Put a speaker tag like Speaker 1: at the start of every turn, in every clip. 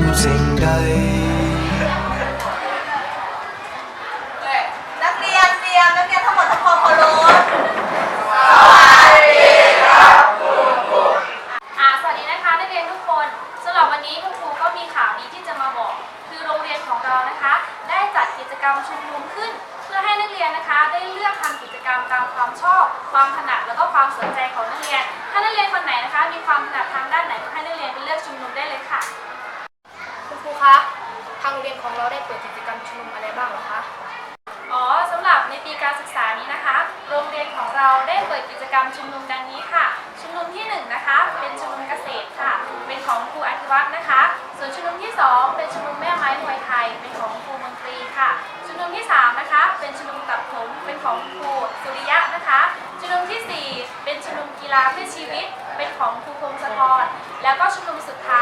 Speaker 1: ำสิ่งใด
Speaker 2: นักเรียนเตรียมนักเรียนทั้งหมดทำความเคารพ
Speaker 3: อ่าสวัสดีนะคะนักเรียนทุกคนสำหรับวันนี้คุณครูก็มีข่าวดีที่จะมาบอก คือโรงเรียนของเรานะคะ ได้จัดกิจกรรมชุมนุมขึ้น เพื่อให้นักเรียนนะคะได้เลือกทำกิจกรรมตามความชอบ ความถนัดแล้วก็ความสนใจของนักเรียน ถ้านักเรียนคนไหนนะคะ มีความถนัดทางด้านไหนก็ให้นักเรียนไปเลือกชุมนุมได้เลยค่ะ
Speaker 4: คะ ทางโรงเรียนของเราได้เปิดกิจกรรมชุมนุมอะไรบ้างเหรอคะ
Speaker 3: อ๋อสำหรับในปีการศึกษานี้นะคะ โรงเรียนของเราได้เปิดกิจกรรมชุมนุมดังนี้ค่ะ ชุมนุมที่หนึ่งนะคะ เป็นชุมนุมเกษตรค่ะ เป็นของครูอธิวัฒน์นะคะ ส่วนชุมนุมที่สองเป็นชุมนุมแม่ไม้มวยไทย เป็นของครูมนตรีค่ะ ชุมนุมที่สามนะคะ เป็นชุมนุมตัดผมเป็นของครูสุริยะนะคะ ชุมนุมที่สี่เป็นชุมนุมกีฬาเพื่อชีวิต เป็นของครูพงศธร แล้วก็ชุมนุมสุดท้าย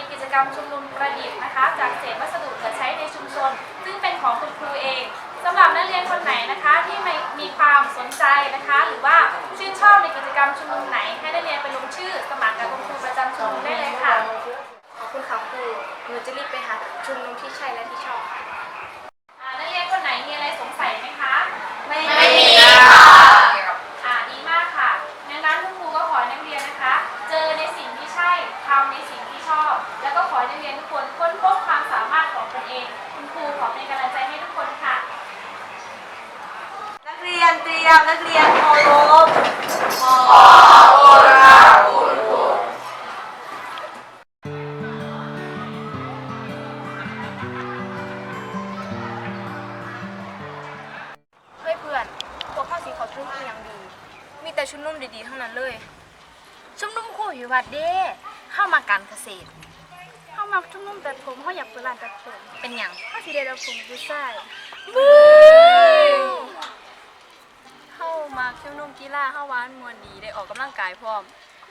Speaker 3: เป็นกิจกรรมชุมนุมประดิษฐ์นะคะ จากเศษวัสดุเหลือใช้ในชุมชน ซึ่งเป็นของคุณครูเองสำหรับนักเรียนคนไหนนะคะที่ม่มีความสนใจนะคะ หรือว่าชื่นชอบในกิจกรรมชุมนุมไหน ให้นักเรียนไปลงชื่อสมัครกับคุณครูประจำชุมนุมได้เลยค่ะ
Speaker 4: ขอบคุณค่ะครูหนูจะรีบไปหาชุมนุมที่ใช่และที่ชอบค่ะ
Speaker 3: อ่านักเรียนคนไหนมีอะไรสงสัยไหมคะ
Speaker 2: ไม่
Speaker 3: ไม่มีค่ะอ่าดีมากค่ะดังนั้นคุณครูก็ขอให้นักเรียนนะคะ เจอในสิ่งที่ใช่ทำในสิ่งที่ชอบ แล้วก็ขอให้นักเรียนทุกคนค้นพบความสามารถของตนเอง คุณครูขอเป็นกำลังใจให้ทุกคนค่ะ
Speaker 2: นักเรียนเต รียมนักเรียนเคารพ
Speaker 4: เฮ้ยเพื่อนพวกเข้าสีเขาชุมนุมอย่างดี มีแต่ชุมนุมดีๆทั้งนั้นเลย
Speaker 5: ชุมนุมคู่อยู่วัดเด้เข้ามาการเกษตร เข้ามาชุมนุมตัดผมเขาอยากเปิดร้านตัดผม
Speaker 4: เป็นอย่าง
Speaker 5: เขาสิได้รับผมผู้ชาย
Speaker 6: เข้า มาชุมนุมกีฬาเข้าหวานมวนดีได้ออกกำลังกายพร้อม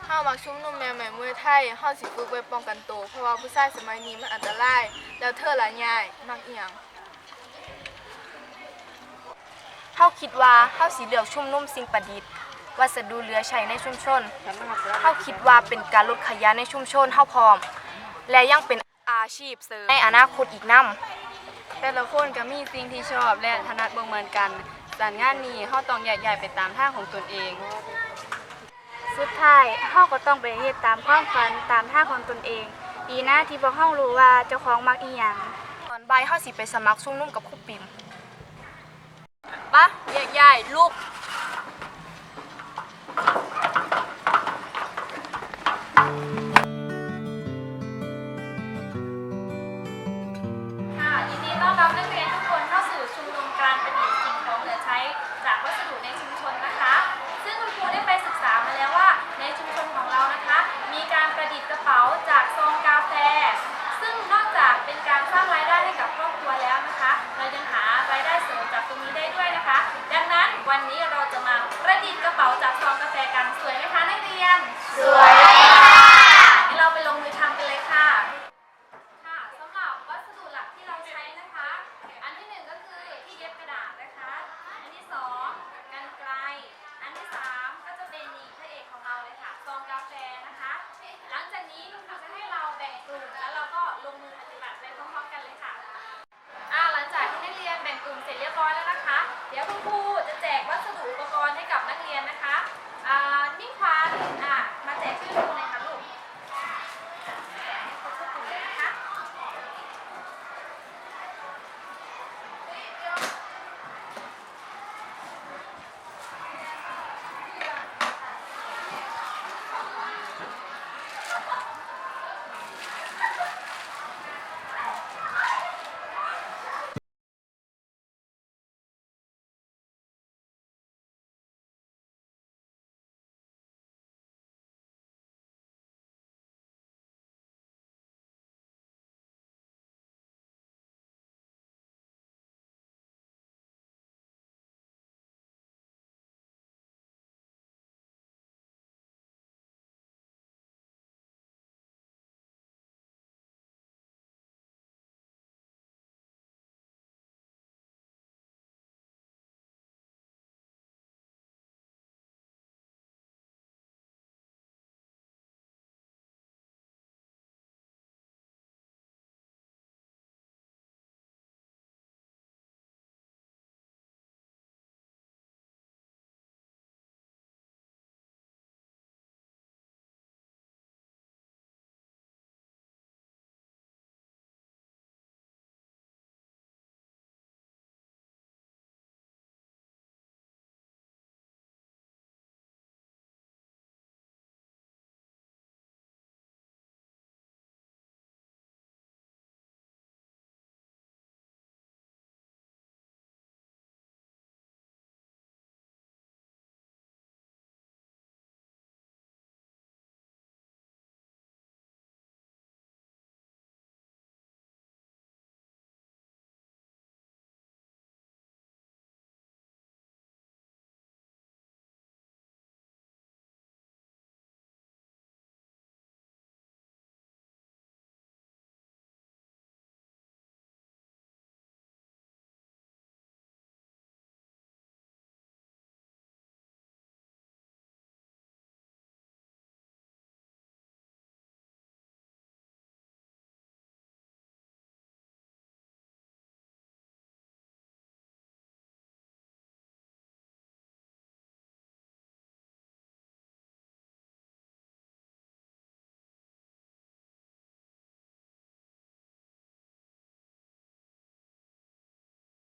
Speaker 7: เฮามักชุมนุมแม่แม่มวยไทยเฮาสิฝึกไว้ป้องกันตัวเพราะว่าผู้ชายสมัยนี้มันอันตราย แล้วเธอละยายมักอีหยัง
Speaker 4: เขาคิดว่าเขาสีเหลือกชุมนุมสิ่งประดิษฐ์ วัสดุเหลือใช้ในชุมชนเขาคิดว่าเป็นการลดขยะในชุมชนเท่าพร้อม และยังเป็นอาชีพเสริมในอนาคตอีกนำ
Speaker 6: แต่ละคนก็มีสิ่งที่ชอบและถนัดบ่เหมือนกัน สานงานนี้เขาต้องแยกย้ายไปตามทางของตนเอง
Speaker 5: สุดท้ายเขาก็ต้องไปเฮ็ดตามความฝันตามท่างของตนเอง ดีนะที่พวกเขารู้ว่าเจ้าของมักอีหยัง
Speaker 4: ตอนบ่ายเขาสิไปสมัครชุมนุมกับครูปิ่ม
Speaker 6: ปะแยกย้ายลูก
Speaker 3: ค่ะยินดีต้อนรับนักเรียน